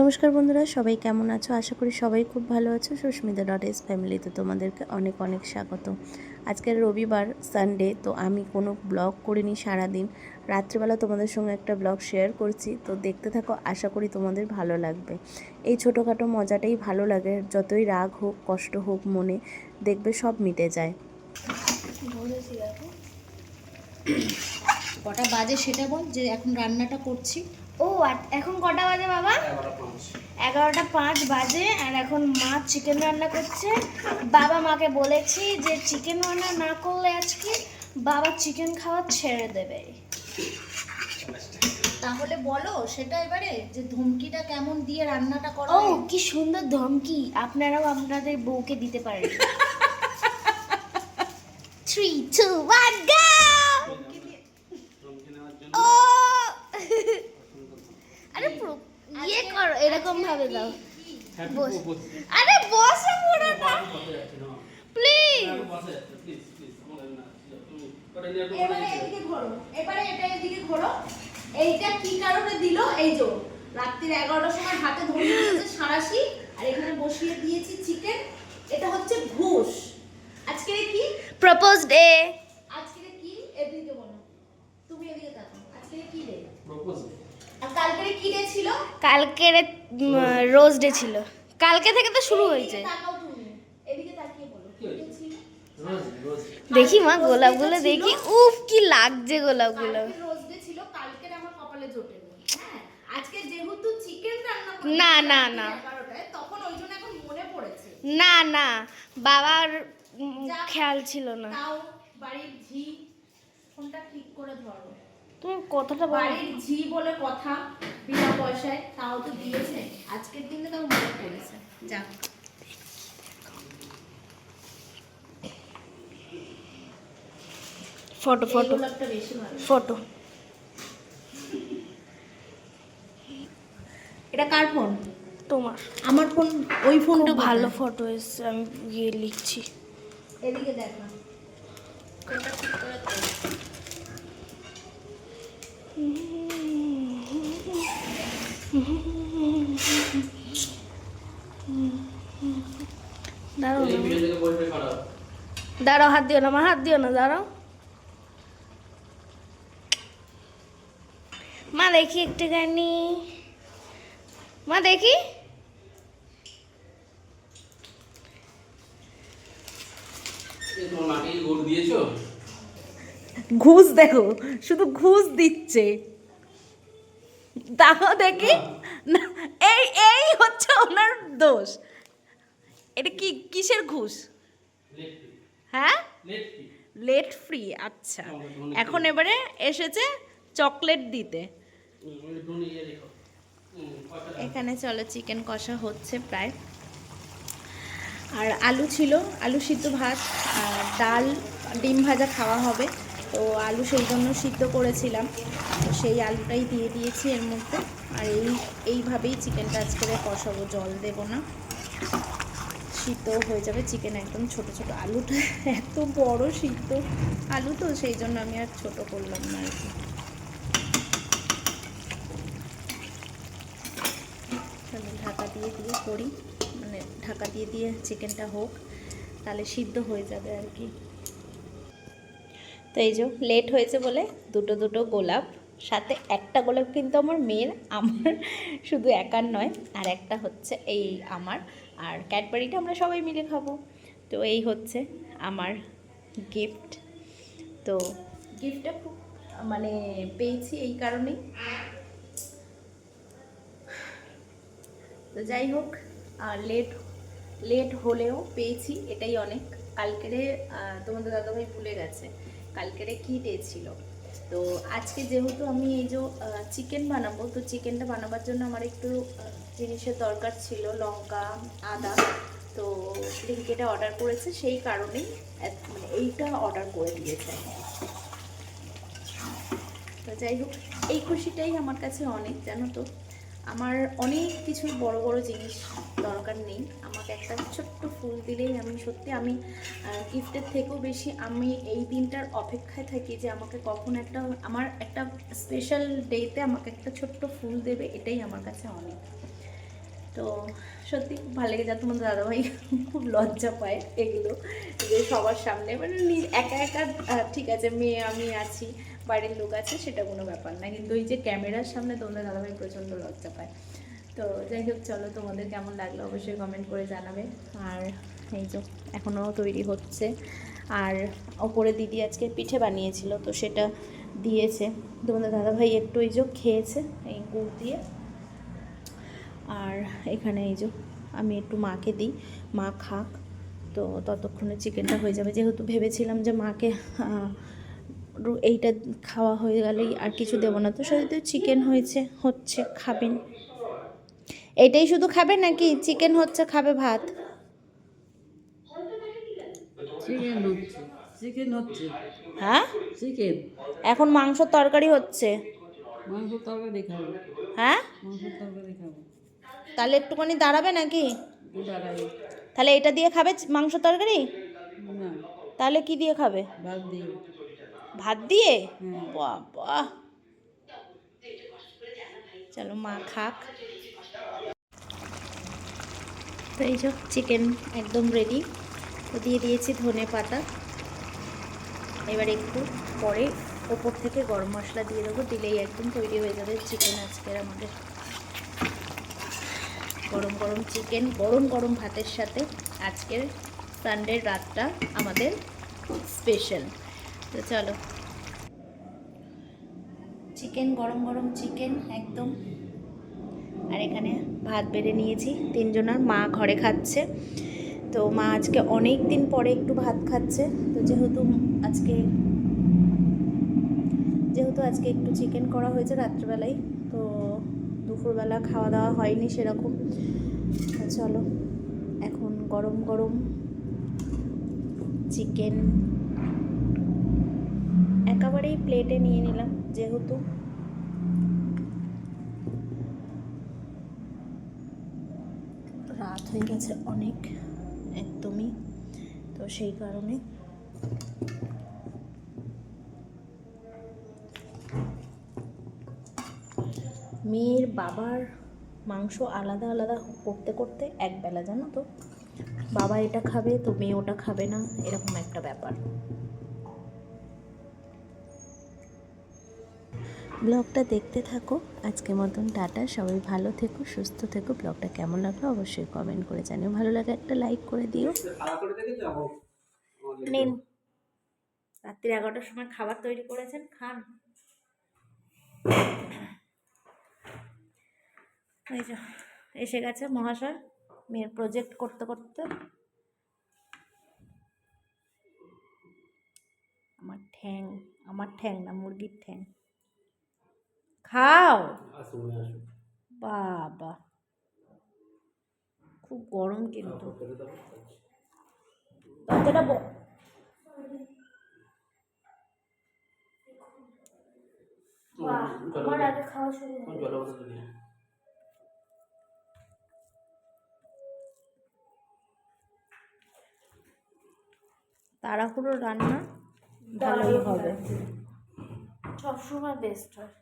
নমস্কার বন্ধুরা, সবাই কেমন আছো? আশা করি সবাই খুব ভালো আছো। সুস্মিতা ডট এস ফ্যামিলিতে তোমাদেরকে অনেক অনেক স্বাগত। আজকের রবিবার সানডে তো আমি কোনো ব্লগ করিনি সারাদিন। রাত্রিবেলা তোমাদের সঙ্গে একটা ব্লগ শেয়ার করছি। তো দেখতে থাকো, আশা করি তোমাদের ভালো লাগবে। এই ছোটোখাটো মজাটাই ভালো লাগে, যতই রাগ হোক, কষ্ট হোক, মনে, দেখবে সব মিটে যায়। কটা বাজে সেটা বল যে এখন রান্নাটা করছি। ও এখন কটা বাজে বাবা? এগারোটা পাঁচ বাজে আর এখন মা চিকেন রান্না করছে। বাবা মাকে বলেছি যে চিকেন রান্না না করলে আজকে বাবা চিকেন খাওয়া ছেড়ে দেবে। তাহলে বলো সেটা এবারে যে ধমকিটা কেমন দিয়ে রান্নাটা করো ও কি সুন্দর ধমকি। আপনারাও আপনাদের বউকে দিতে পারেন। থ্রি টু ওয়ান গো ও আরে পুরো ইয়ে করো এরকম ভাবে দাও আরে বসো পুরোটা। প্লিজ এবারে এদিকে ঘোরো এবারে এটা এদিকে ঘোরো। এইটা কি কারণে দিল? এই যে রাত্রির এগারোটার সময় হাতে ধরে নিয়েছে সারাশি আর এখানে বসিয়ে দিয়েছি চিকেন এটা হচ্ছে ঘুষ। আজকে কি? প্রপোজ ডে আজকে কি? এদিকে বলো। তুমি এদিকে আজকে কি ডে আর কালকে কি ডে ছিল? কালকে রোজ ডে ছিল। কালকে থেকে তো শুরু হয়েছে। দেখি মা গোলাপগুলো দেখি। উফ কি লাগছে গোলাপগুলো। হ্যাঁ না, না, না। মনে না না বাবার খেয়াল ছিল না। বাড়ির ঝি ফোনটা ঠিক করে ধরো। তুমি কথাটা বলো। বাড়ির ঝি বলে কথা বিনা পয়সায় তাও তো দিয়েছে। আজকের দিনে তাও মনে পড়েছে। যাক ফটো ফটো। গোলাপটা বেশি ভালো। ফটো। এটা কার ফোন? তোমার। আমার ফোন ওই ফোনটা ভালো ফটো এসছে আমি গিয়ে লিখছি। এদিকে দেখ না কোনটা ঠিক করে তোল। দাঁড়াও না। দাঁড়াও হাত দিও না মা হাত দিও না দাঁড়াও। মা দেখি একটু একটুখানি মা দেখি। ঘুষ দেখো শুধু ঘুষ দিচ্ছে। দেখো দেখি। না এই এই হচ্ছে ওনার দোষ। এটা কি কিসের ঘুষ? হ্যাঁ? লেট ফ্রি আচ্ছা। এখন এবারে এসেছে চকলেট দিতে। এখানে চলো চিকেন কষা হচ্ছে প্রায়। আর আলু ছিল আলু সিদ্ধ ভাত আর ডাল ডিম ভাজা খাওয়া হবে। তো আলু সেই জন্য সিদ্ধ করেছিলাম। সেই আলুটাই দিয়ে দিয়েছি এর মধ্যে। আর এই এইভাবেই চিকেনটা আজকে কষাবো জল দেবো না। সিদ্ধ হয়ে যাবে চিকেন একদম ছোট ছোট আলুটা এত বড় সিদ্ধ আলু তো, সেই জন্য আমি আর ছোট করলাম না আর কি। ঢাকা দিয়ে দিয়ে করি মানে ঢাকা দিয়ে দিয়ে চিকেনটা হোক, তাহলে সিদ্ধ হয়ে যাবে আর কি। তো এই যে লেট হয়েছে বলে দুটো দুটো গোলাপ, সাথে একটা গোলাপ কিন্তু আমার মেয়ের, আমার শুধু একার নয়, আর একটা হচ্ছে এই আমার আর ক্যাডবারিটা আমরা সবাই মিলে খাব। তো এই হচ্ছে আমার গিফট তো গিফটটা খুব মানে পেয়েছি এই কারণেই। তো যাই হোক লেট লেট হলেও পেয়েছি, এটাই অনেক। কালকেরে তোমাদের দাদাভাই ভুলে গেছে। কালকেরে কী ডে ছিল? তো আজকে যেহেতু আমি এই যে চিকেন বানাবো, তো চিকেনটা বানাবার জন্য আমার একটু জিনিসের দরকার ছিল, লঙ্কা, আদা। তো লিঙ্কেটা অর্ডার করেছে, সেই কারণেই মানে এইটা অর্ডার করে দিয়েছে। তো যাই হোক, এই খুশিটাই আমার কাছে অনেক, জানো তো। আমার অনেক কিছু বড় বড় জিনিস দরকার নেই। আমাকে একটা ছোট্ট ফুল দিলেই আমি সত্যি, আমি গিফটের থেকেও বেশি আমি এই দিনটার অপেক্ষায় থাকি যে আমাকে কখন একটা, আমার একটা স্পেশাল ডেতে আমাকে একটা ছোট্ট ফুল দেবে, এটাই আমার কাছে অনেক। তো সত্যি খুব ভালো লেগেছে। আর তোমাদের দাদাভাই খুব লজ্জা পায় এগুলো, যে সবার সামনে। মানে একা একা ঠিক আছে, মেয়ে আমি আছি, বাড়ির লোক আছে, সেটা কোনো ব্যাপার না। কিন্তু ওই যে ক্যামেরার সামনে তোমাদের দাদাভাই প্রচণ্ড লজ্জা পায়। তো যাই হোক, চলো তোমাদের কেমন লাগল অবশ্যই কমেন্ট করে জানাবে। আর এই যে এখনও তৈরি হচ্ছে। আর ওপরে দিদি আজকে পিঠে বানিয়েছিল, তো সেটা দিয়েছে। তোমাদের দাদাভাই একটু এই যে খেয়েছে, এই গুড় দিয়ে। আর এখানে এই যে আমি একটু মাকে দিই মা খাক তো ততক্ষণে চিকেনটা হয়ে যাবে। যেহেতু ভেবেছিলাম যে মাকে এইটা খাওয়া হয়ে গেলেই আর কিছু দেবো না তো সেহেতু চিকেন হয়েছে হচ্ছে খাবেন। এটাই শুধু খাবে নাকি চিকেন হচ্ছে খাবে ভাত? চিকেন হচ্ছে চিকেন হচ্ছে। হ্যাঁ? চিকেন। এখন মাংসর তরকারি হচ্ছে। মাংস তরকারি খাব। হ্যাঁ? মাংস তরকারি খাব। তাহলে একটুখানি দাঁড়াবে নাকি? তাহলে এটা দিয়ে খাবে মাংস তরকারি? তাহলে কি দিয়ে খাবে? ভাত দিয়ে। হ্যাঁ। চলো মা খাক। তো এই যে চিকেন একদম রেডি তো দিয়ে দিয়েছি ধনে পাতা। এবার একটু পরে ওপর থেকে গরম মশলা দিয়ে দেবো। দিলেই একদম তৈরি হয়ে যাবে চিকেন আজকের আমাদের। গরম গরম চিকেন, গরম গরম ভাতের সাথে আজকের সানডের রাতটা আমাদের স্পেশাল তো চলো। চিকেন, গরম গরম চিকেন, একদম। আর এখানে ভাত বেড়ে নিয়েছি, তিনজনের মা ঘরে খাচ্ছে। তো মা আজকে অনেক দিন পরে একটু ভাত খাচ্ছে। তো যেহেতু আজকে যেহেতু আজকে একটু চিকেন করা হয়েছে রাত্রিবেলায়, তো দুপুরবেলা খাওয়া দাওয়া হয়নি সেরকম। চলো, এখন গরম গরম চিকেন একেবারেই প্লেটে নিয়ে নিলাম যেহেতু। রাত হয়ে গেছে অনেক, একদমই। তো সেই কারণে মেয়ের বাবার মাংস আলাদা আলাদা করতে করতে এক বেলা, জানো তো? বাবা এটা খাবে, তো মেয়ে ওটা খাবে না, এরকম একটা ব্যাপার। ব্লগটা দেখতে থাকো আজকের মতন টাটা, সবাই ভালো থেকো, সুস্থ থেকো। ব্লগটা কেমন লাগল অবশ্যই কমেন্ট করে জানিও। ভালো লাগে একটা লাইক করে দিও। নিন। রাত্রি এগারোটার সময় খাবার তৈরি করেছেন, খান। এই যে এসে গেছে মহাশয় মেয়ের প্রজেক্ট করতে করতে। আমার ঠ্যাং আমার ঠ্যাং না মুরগির ঠ্যাং। খাও। বাবা। খুব গরম কিন্তু। দরজাটা ব- আমার আগে খাওয়া শুরু তাড়াহুড়ো রান্না ভালোই হবে। সবসময় বেস্ট হয়।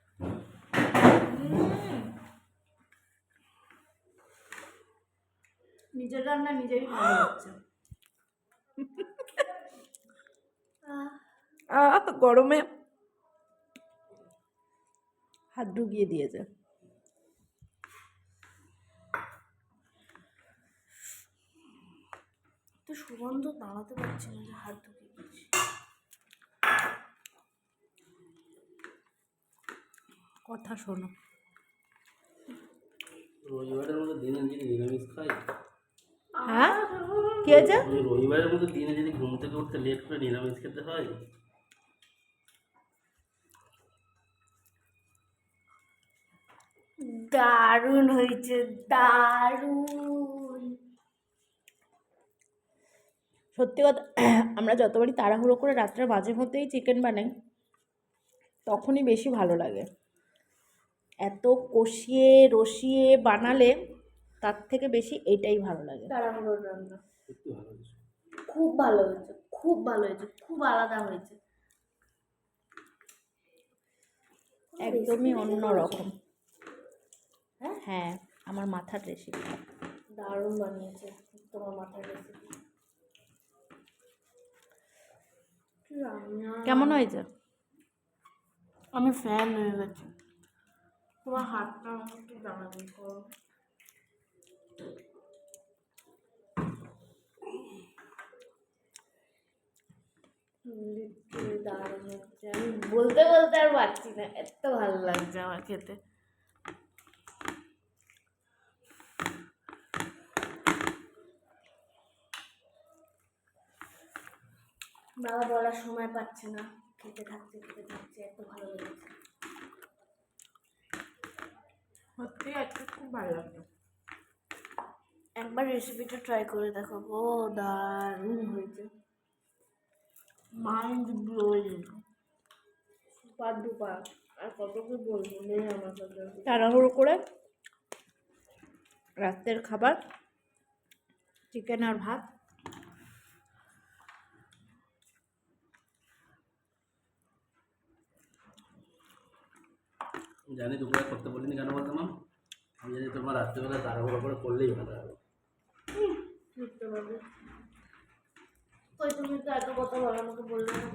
নিজের রান্না নিজেরই ভালো হচ্ছে গরমে হাত ডুবিয়ে দিয়েছে। সুগন্ধ দাঁড়াতে পারছি না যে হাত ঢুকিয়ে দিচ্ছি। কথা শোনো। রবিবারের মধ্যে দিনে যদি নিরামিষ খাই? হ্যাঁ? কি হয়েছে? রবিবারের মধ্যে দিনে যদি ঘুম থেকে উঠতে লেট করে নিরামিষ খেতে হয়? দারুণ হয়েছে দারুণ। সত্যি কথা আমরা যতবারই তাড়াহুড়ো করে রাত্রে মাঝে মধ্যেই চিকেন বানাই তখনই বেশি ভালো লাগে। এত কষিয়ে রসিয়ে বানালে তার থেকে বেশি এটাই ভালো লাগে। তাড়াহুড়োর রান্না। খুব ভালো হয়েছে খুব ভালো হয়েছে খুব আলাদা হয়েছে। একদমই অন্য রকম। হ্যাঁ? আমার মাথার রেসিপি দারুণ বানিয়েছে তোমার মাথার রেসিপি কেমন হয়েছে? আমি ফ্যান হয়ে গেছি। তোমার হাতটা একটু করো। দারুণ হচ্ছে। আমি বলতে বলতে আর পারছি না এত ভালো লাগছে আমার খেতে। বাবা বলার সময় পাচ্ছে না। খেতে থাকছে খেতে থাকছে এত ভালো লেগেছে। সত্যি আজকে খুব ভালো লাগল। একবার রেসিপিটা ট্রাই করে দেখো। ও দারুণ হয়েছে। মাইন্ড ব্লোয়িং সুপার ডুপার আর কত কি বলব নেই আমার কাছে। তাড়াহুড়ো করে রাতের খাবার চিকেন আর ভাত। জানি দুপুরে করতে বলিনি কেন বলতো মা? আমি জানি তোমার রাত্রিবেলা তাড়াহুড়ো করে করলেই ভালো হবে। তুমি তো এত কথা আমাকে বললে না।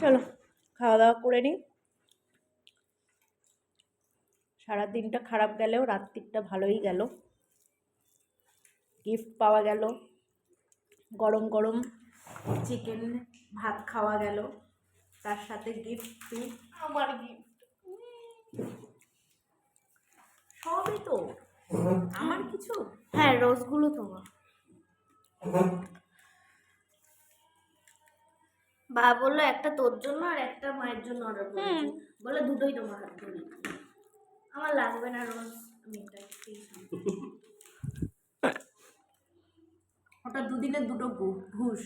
চলো খাওয়া দাওয়া করে নিই। সারা দিনটা খারাপ গেলেও রাত্রিটা ভালোই গেল। গিফট পাওয়া গেল। গরম গরম চিকেন ভাত খাওয়া গেল। তার সাথে গিফট টু। আমার গিফট সবই তো। আমার কিছু? হ্যাঁ রোজগুলো তোমার। বা বলল একটা তোর জন্য আর একটা মায়ের জন্য অর্ডার করেছি। বলে দুটোই তোমার হাত ধরে আমার লাগবে না রোজ আমি। ওটা দুদিনের দুটো ঘুষ।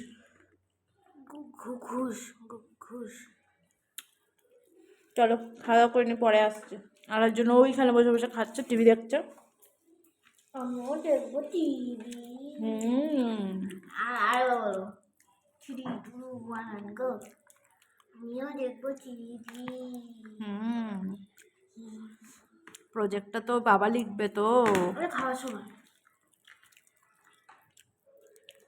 ঘু- ঘু- ঘুষ ঘু- ঘুষ। চলো খাওয়া দাওয়া করে নিয়ে পরে আসছে। আর জন্য ওইখানে বসে বসে খাচ্ছে টিভি দেখছে। আমিও দেখব টিভি। হুম। আর বলো থ্রি টু ওয়ান গো আমিও দেখব টিভি। হুম। প্রজেক্টটা তো বাবা লিখবে তো। খাওয়ার সময়।